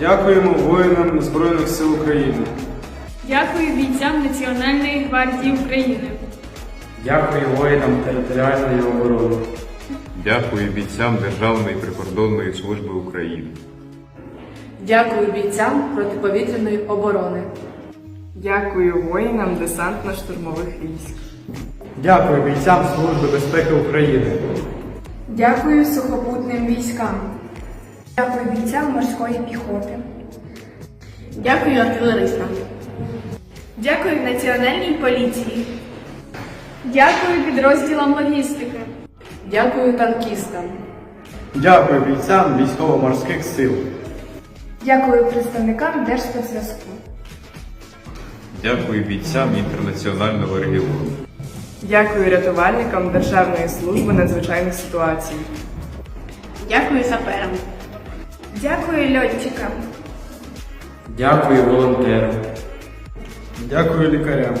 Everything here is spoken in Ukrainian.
Дякуємо воїнам Збройних сил України. Дякую бійцям Національної гвардії України. Дякую воїнам територіальної оборони. Дякую бійцям Державної прикордонної служби України. Дякую бійцям протиповітряної оборони. Дякую воїнам десантно-штурмових військ. Дякую бійцям Служби безпеки України. Дякую сухопутним військам. Дякую бійцям морської піхоти. Дякую артилеристам. Дякую Національній поліції. Дякую підрозділам логістики. Дякую танкістам. Дякую бійцям військово-морських сил. Дякую представникам Держспецзв'язку. Дякую бійцям інтернаціонального регіону. Дякую рятувальникам Державної служби надзвичайних ситуацій. Дякую саперам. Дякую льотчикам. Дякую волонтерам. Дякую лікарям.